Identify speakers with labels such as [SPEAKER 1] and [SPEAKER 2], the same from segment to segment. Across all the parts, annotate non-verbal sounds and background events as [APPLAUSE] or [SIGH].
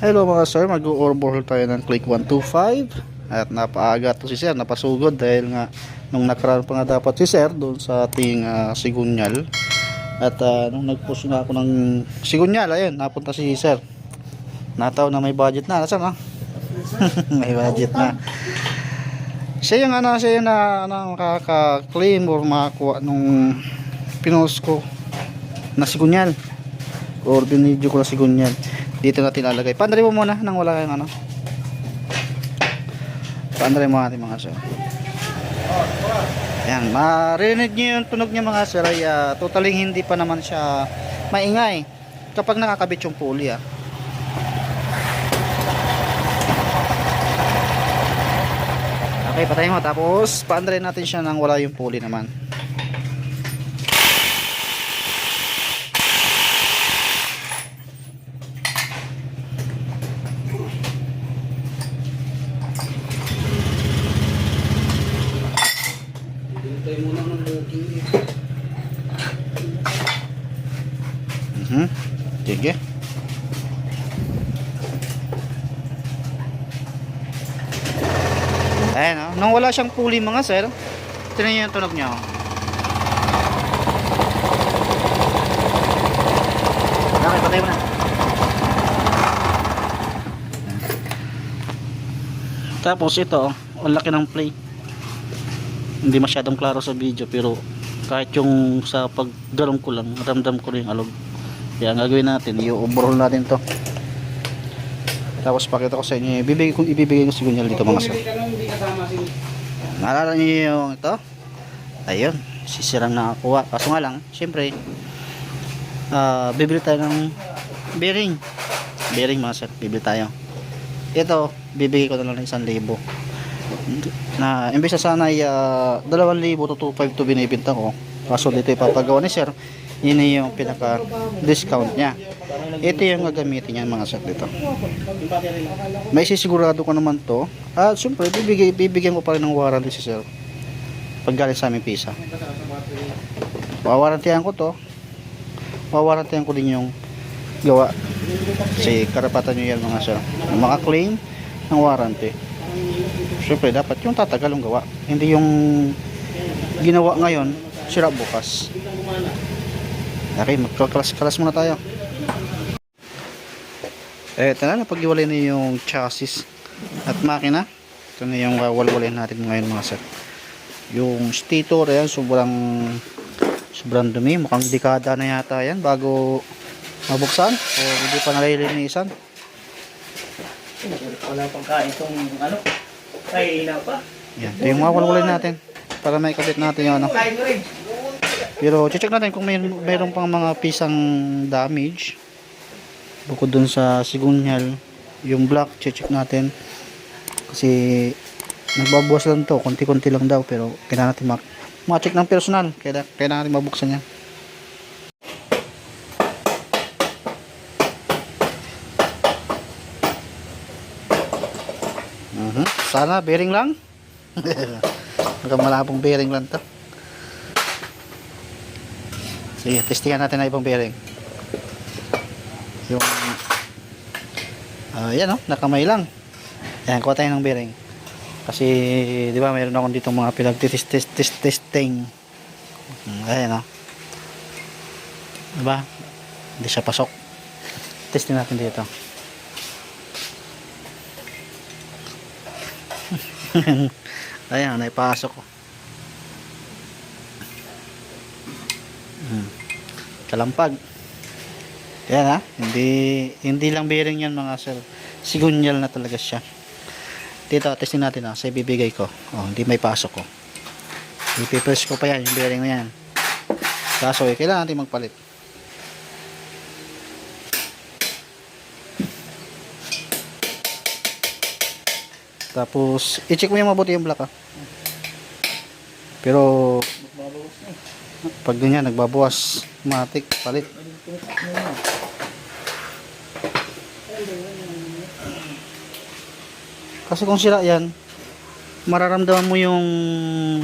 [SPEAKER 1] Hello mga sir, mag-overhaul tayo ng Click 125 at napaaga to si sir, napasugod dahil nga nung nakaraan pa nga dapat si sir doon sa ating ah, sigunyal. At ah, nung nag-push nga ako ng sigunyal, ayun, napunta si sir. Nataw na may budget na, nasa na? [LAUGHS] may budget na. Siya yung ano, siya yung na, ano, makaka-claim or makakuha nung pinost ko na sigunyal. Or binidyo ko na sigunyal dito natin lalagay pandari mo muna nang wala kang ano pandari mo natin mga sir yan marinig nyo yung tunog niya mga sir ay ah, totaling hindi pa naman siya maingay kapag nakakabit yung pulley ah Okay, patayin mo. Tapos, paandarin natin siya nang wala yung pulley naman. Nung wala siyang pulley mga sir, tinan niyo yung tunog niya. Okay, patay mo na. Tapos ito, ang laki ng play. Hindi masyadong klaro sa video pero kahit yung sa paggalong ko lang, ramdam ko rin yung alog. Kaya ang gagawin natin, i-overhaul natin to. Tapos pakita ko sa inyo, ibibigay kong ibibigay ko sigunyal dito mga sir. Naalala niyo yung ito? Ayun, sisirang nakakuha. Kaso nga lang, syempre, ah bibili tayo ng bearing. Bearing mga sir, bibili tayo. Ito, bibigay ko na lang ng isang libo. Na, imbes na sana ay ah, dalawang libo to 2.5 to binibinta ko. Kaso dito ipapagawa ni sir, yun na yung pinaka discount niya. Ito yung gagamitin niya mga sir dito. May sisigurado ko naman to. At syempre, bibigay, bibigyan ko pa rin ng warranty si sir. Pag galing sa aming pisa. Wawarantihan ko to. Wawarantihan ko din yung gawa. Kasi karapatan nyo yan mga sir. Maka-claim ng warranty. Syempre, dapat yung tatagal ang gawa. Hindi yung ginawa ngayon, sira bukas. Okay, magkakalas-kalas muna tayo. Eh, ito na, napag-iwalay na yung chassis at makina. Ito na yung wawalwalin natin ngayon mga sir. Yung stator, ayan, sobrang sobrang dumi. Mukhang dekada na yata yan bago mabuksan o hindi pa nalilinisan.
[SPEAKER 2] Wala pang kain itong ano. Ilaw pa.
[SPEAKER 1] Yan, ito yung wawalwalin natin para may kabit natin yung ano.
[SPEAKER 2] Kain mo rin.
[SPEAKER 1] Pero check natin kung may mayroon pang mga pisang damage. Bukod dun sa sigunyal, yung black, check natin. Kasi nagbabawas lang to, konti-konti lang daw pero kailangan natin mak ma-check ng personal. Kailangan, kailangan natin mabuksan yan. Mhm. Sana bearing lang. [LAUGHS] Baka malabong bearing lang to. Sige, testingan natin na ibang bearing. Yung yan oh, nakamay lang. Yan, kuha tayo ng bearing. Kasi, di ba, mayroon akong dito mga pinag-test test test testing. Hmm, ayan oh. Di ba? Hindi siya pasok. Testing natin dito. [LAUGHS] ayan, naipasok ko. Hmm. Kalampag. Ha. Hindi, hindi lang bearing yan mga sir. Sigunyal na talaga siya. Dito, testing natin ha. Sa ibibigay ko. Oh, hindi may pasok ko. Ipipress ko pa yan. Yung bearing na yan. Kaso eh, kailangan natin magpalit. Tapos, i-check mo yung mabuti yung black ha. Pero, pag ganyan, nagbabawas, matik, palit. Kasi kung sira yan, mararamdaman mo yung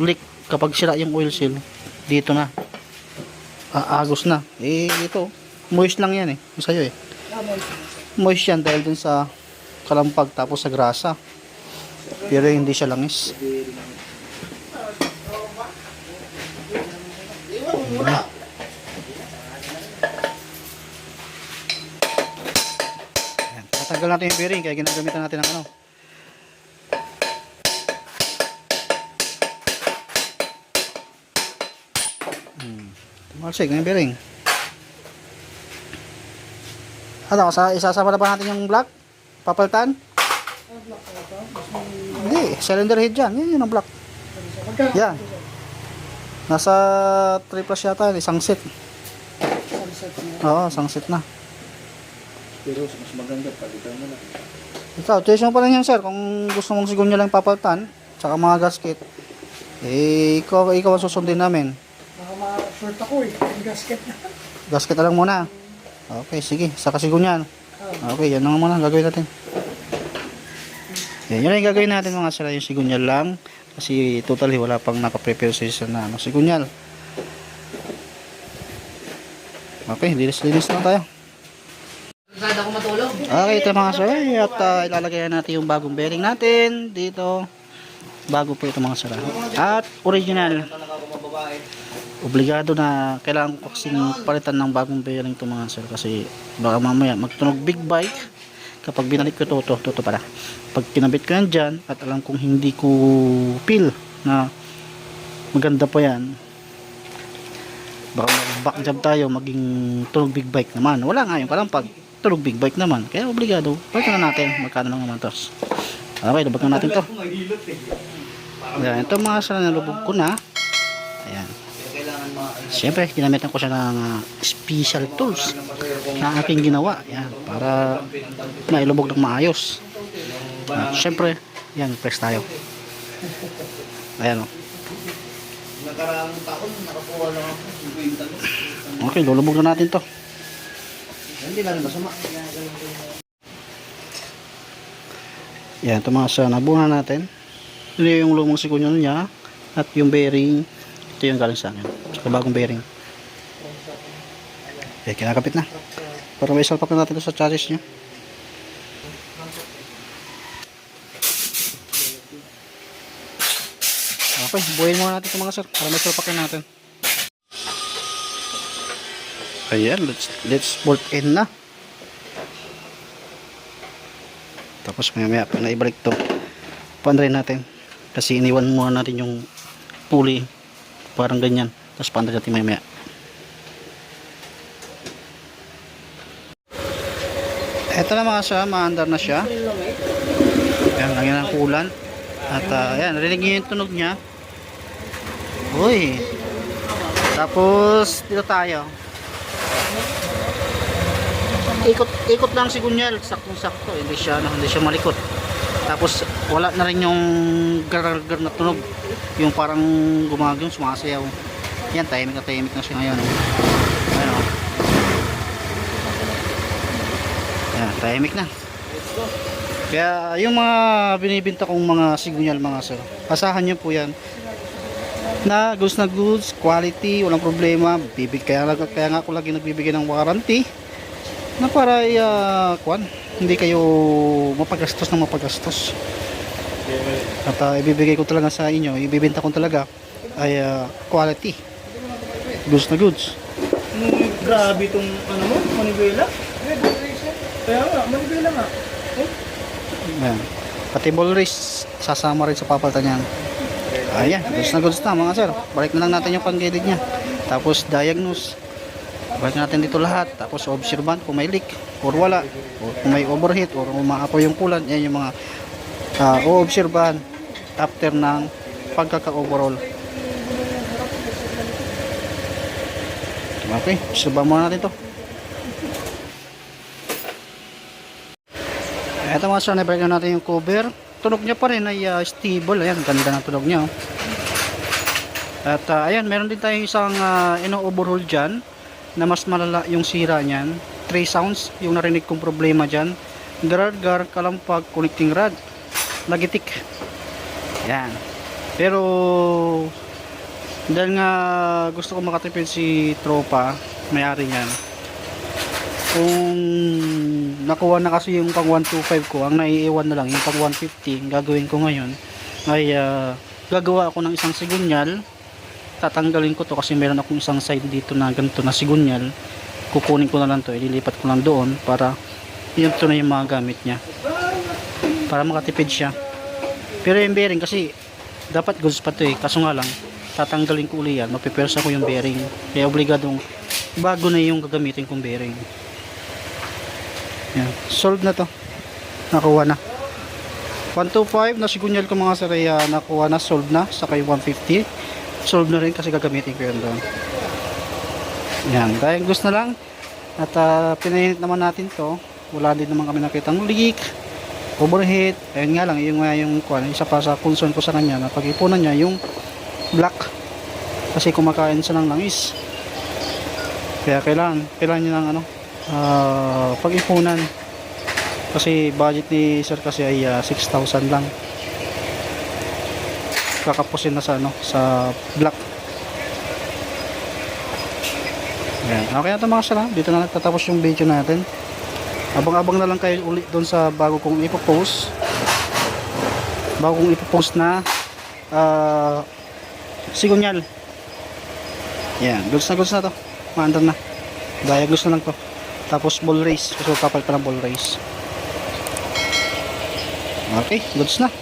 [SPEAKER 1] leak kapag sira yung oil seal. Dito na. Aagos na. Eh, ito. Moist lang yan eh. Sa'yo eh. moist yan dahil din sa kalampag tapos sa grasa. Pero hindi siya langis. Ayan. Tatanggal natin yung bearing kaya ginagamitan natin ng ano. Hmm. Tumalsik yung bearing. Ano, sa isasama na ba natin yung block? Papalitan? Hindi, cylinder head dyan. Yan yun ang block. Yan. Nasa 3 plus yata, isang set. Oo, isang set na.
[SPEAKER 2] Pero mas maganda, palitan mo na.
[SPEAKER 1] Ikaw, choice mo pa lang yan sir. Kung gusto mong sigun nyo lang papalitan, tsaka mga gasket, eh, ikaw, ikaw ang susundin namin.
[SPEAKER 3] Baka ma-short ako eh. Yung gasket na.
[SPEAKER 1] Gasket na lang muna. Okay, sige. Saka sigun yan. Okay, yan na nga muna. Gagawin natin. Yan, yun lang yung gagawin natin mga sir. Yung sigunyal lang. Kasi totally wala pang nakaprepare sa isa na ano, sigunyal. Okay, linis-linis na tayo.
[SPEAKER 3] Ako matulog?
[SPEAKER 1] Okay, ito mga sir. At uh, ilalagay na natin yung bagong bearing natin dito. Bago po ito mga sir. At original. Obligado na kailangan ko kasing palitan ng bagong bearing ito mga sir. Kasi baka mamaya magtunog big bike. Kapag binalik ko ito, ito, ito, ito pala. Pag kinabit ko yan dyan at alam kong hindi ko feel na maganda po yan. Baka mag-back job tayo maging tunog big bike naman. Wala nga yung kalampag tulog big bike naman. Kaya obligado. Pwede na natin. Magkano lang naman to. Okay, lubog na natin to. Ayan, ito mga sala na lubog ko na. Ayan. Siyempre, ginamitan ko siya ng ah, special tools na aking ginawa. Ayan, para mailubog ng maayos. At siyempre, yan, press tayo. Ayan o.
[SPEAKER 2] Nakaraang taon, nakakuha lang ako.
[SPEAKER 1] Okay, lulubog na natin to.
[SPEAKER 2] Hindi na rin masama.
[SPEAKER 1] Yan, ito mga sa nabuhan natin. Ito yung lumang sikunyo niya at yung bearing. Ito yung galing sa akin. Saka bagong bearing. Okay, kinakapit na. Para may salpak na natin ito sa chassis niya. Okay, buhayin muna natin ito mga sir. Para may salpak na natin. Ayan, let's, let's bolt in na. Tapos maya maya pag naibalik to panday natin kasi iniwan muna natin yung pulley parang ganyan. Tapos panday natin maya maya eto na mga sa maandar na siya. Yan lang yan ang kulan. At uh, ayan narinig niyo yung tunog niya. Uy. Tapos dito tayo. Ikot ikot lang si Gunyal saktong sakto hindi siya ano, hindi siya malikot. Tapos wala na rin yung gar-gar na tunog. Yung parang gumagong sumasayaw. Yan tahimik na tahimik na siya ngayon. Ayun o yan tahimik na. Kaya yung mga binibinta kong mga sigunyal mga sir asahan nyo po yan. Na goods na goods quality walang problema. Bibig kaya, kaya nga ako lagi nagbibigay ng warranty na para uh, kwan, hindi kayo mapagastos ng mapagastos at uh, ibibigay ko talaga sa inyo ibibenta ko talaga ay ah, quality. Goods na goods.
[SPEAKER 2] Nung grabe itong ano mo, manibela. Kaya nga, manibela nga.
[SPEAKER 1] Ayan. pati ball race sasama rin sa papalitan yan ayan goods na goods na mga sir. Balik na lang natin yung panggilid nya tapos diagnose. Balik natin dito lahat. Tapos observant kung may leak or wala or kung may overheat or umaapoy yung kulan. Yan yung mga uh, o-observan after ng pagkaka-overall okay observan muna natin to Ito mga sir, nabalik na natin yung cover. Tunog niya pa rin ay uh, stable. Ayan, ganda ng tunog niya. Oh. At uh, ayan, meron din tayong isang uh, ino-overhaul dyan na mas malala yung sira niyan. 3 sounds, yung narinig kong problema dyan. Gar-gar, kalampag, connecting rod. Lagitik. Yan. Pero dahil nga gusto ko makatipid si tropa, may-ari niyan. Kung nakuha na kasi yung pang 125 ko. Ang naiiwan na lang yung pang 150. Ang gagawin ko ngayon ay ah, gagawa ako ng isang sigunyal. Tatanggalin ko to kasi meron akong isang side dito na ganito na sigunyal. Kukunin ko na lang to, ililipat ko lang doon para yun to na yung mga gamit niya. Para makatipid siya. Pero yung bearing kasi dapat goods pa to eh. Kaso nga lang, tatanggalin ko uli yan. Mapipersa ko yung bearing. Kaya obligadong bago na yung gagamitin kong bearing. Yan. Solved na to. Nakuha na. 125 na sigunyal ko mga sir ay ah, nakuha na, solved na. Saka yung 150. Solved na rin kasi gagamitin ko yun doon. Yan. Dahil gusto na lang. At uh, pinainit naman natin to. Wala din naman kami nakitang leak. Overheat. Ayun nga lang. Yung, nga yung, kuwan, isa pa sa concern ko sa kanya na pag-ipunan niya yung black. Kasi kumakain siya ng langis. Kaya kailangan, kailangan niya ng ano, ah, pag-ipunan. Kasi budget ni sir kasi ay ah, 6,000 lang. Kakapusin na sa ano, sa black. Ayan. Okay na ito mga ha. Dito na nagtatapos yung video natin. Abang-abang na lang kayo ulit doon sa bago kong ipopost. Bago kong ipopost na ah, sigunyal. Yan, goods na goods na to. Maandar na. Daya goods na lang to. Tapos ball race. Ko kapal pa ng ball race. Okay, goods na.